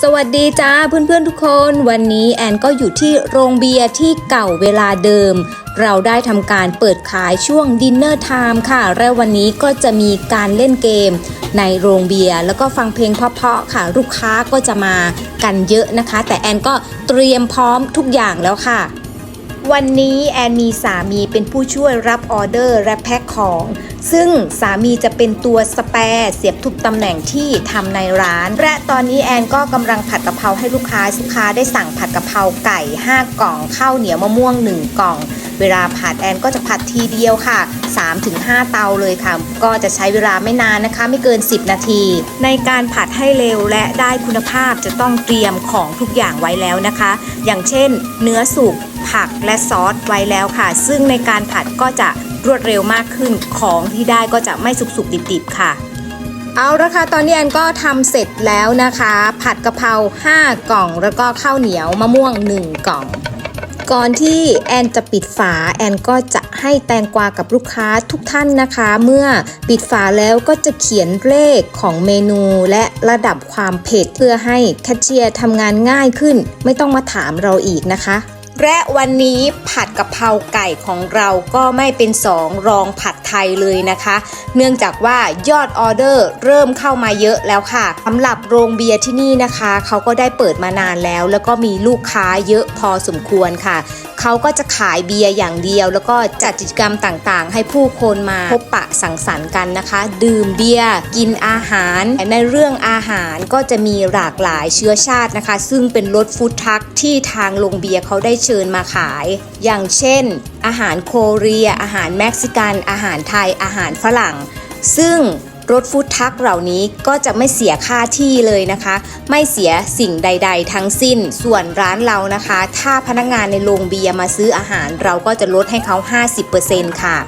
สวัสดีจ้าเพื่อนๆทุกคน วันนี้แอนก็อยู่ที่โรงเบียร์ที่เก่าเวลาเดิม เราได้ทำการเปิดขายช่วงดินเนอร์ไทม์ค่ะ และวันนี้ก็จะมีการเล่นเกม ในโรงเบียร์แล้วก็ฟังเพลงเพราะๆค่ะ ลูกค้าก็จะมากันเยอะนะคะ แต่แอนก็เตรียมพร้อมทุกอย่างแล้วค่ะ วันนี้แอนมีสามีเป็นผู้ช่วยรับออเดอร์และแพ็คของ ซึ่งสามีจะเป็นตัวสแปรเสียบทุกตำแหน่งที่ทำในร้าน และตอนนี้แอนก็กำลังผัดกะเพราให้ลูกค้าลูกค้าได้สั่งผัดกะเพราไก่ 5 กล่องข้าวเหนียวมะม่วง 1 กล่อง เวลาผัดแอนก็จะผัดทีเดียวค่ะ 3-5 เตาเลยค่ะ ก็จะใช้เวลาไม่นานนะคะ ไม่เกิน 10 นาที ในการผัดให้เร็วและได้คุณภาพจะต้องเตรียมของทุกอย่างไว้แล้วนะคะ อย่างเช่น เนื้อสุกผักและซอสไว้แล้วค่ะ ซึ่งในการผัดก็จะรวดเร็วมากขึ้นของที่ได้ก็จะไม่สุกๆดิบๆค่ะเอาละค่ะตอนนี้แอนก็ทำเสร็จแล้วนะคะ ผัดกะเพรา5กล่อง แล้วก็ข้าวเหนียวมะม่วง 1 กล่อง ก่อนที่แอนจะปิดฝาแอนก็จะให้แตงกวากับลูกค้าทุกท่านนะคะ เมื่อปิดฝาแล้วก็จะเขียนเลขของเมนูและระดับความเผ็ดเพื่อให้แคชเชียร์ทำงานง่ายขึ้น ไม่ต้องมาถามเราอีกนะคะ และวันนี้ผัดกะเพราไก่ของเราก็ไม่เป็นสองรองผัดไทยเลยนะคะ เนื่องจากว่ายอดออเดอร์เริ่มเข้ามาเยอะแล้วค่ะสำหรับโรงเบียร์ที่นี่นะคะ เขาก็ได้เปิดมานานแล้ว แล้วก็มีลูกค้าเยอะพอสมควรค่ะ เขาก็จะขายเบียร์อย่างเดียว แล้วก็จัดกิจกรรมต่างๆ ให้ผู้คนมาพบปะสังสรรค์กันนะคะ ดื่มเบียร์กินอาหาร ในเรื่องอาหารก็จะมีหลากหลายเชื้อชาตินะคะ ซึ่งเป็นรถฟู้ดทัคที่ทางโรงเบียร์เขาได้เชิญมาขาย อย่างเช่น อาหารโคเรีย อาหารเม็กซิกัน อาหารไทยอาหารฝรั่ง ซึ่ง รถฟู้ดทักเหล่านี้ก็จะไม่เสียค่าที่เลยนะคะ ไม่เสียสิ่งใด ๆ ทั้งสิ้น ส่วนร้านเรานะคะ ถ้าพนักงานในโรงเบียร์มาซื้ออาหาร เราก็จะลดให้เขา 50%ค่ะ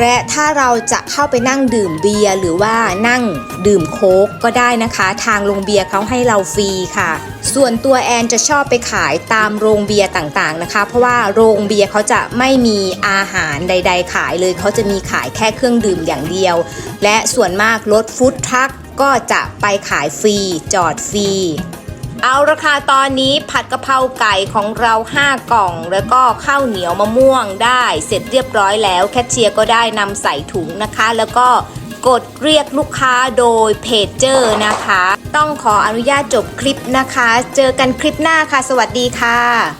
และถ้าเราจะเข้าไปนั่งดื่มเบียร์หรือว่านั่งดื่มโค้กก็ได้นะคะ ทางโรงเบียร์เขาให้เราฟรีค่ะ ส่วนตัวแอนจะชอบไปขายตามโรงเบียร์ต่างๆนะคะ เพราะว่าโรงเบียร์เขาจะไม่มีอาหารใด ๆ ขายเลยเขาจะมีขายแค่เครื่องดื่มอย่างเดียว และส่วนมากรถฟู้ดทรัคก็จะไปขายฟรีจอดฟรี เอาราคาตอนนี้ผัดกะเพราไก่ของเรา 5 กล่อง แล้วก็ข้าวเหนียวมะม่วงได้เสร็จเรียบร้อยแล้วแคชเชียร์ก็ได้นำใส่ถุงนะคะ แล้วก็กดเรียกลูกค้าโดยเพจเจอร์นะคะ ต้องขออนุญาตจบคลิปนะคะ เจอกันคลิปหน้าค่ะ สวัสดีค่ะ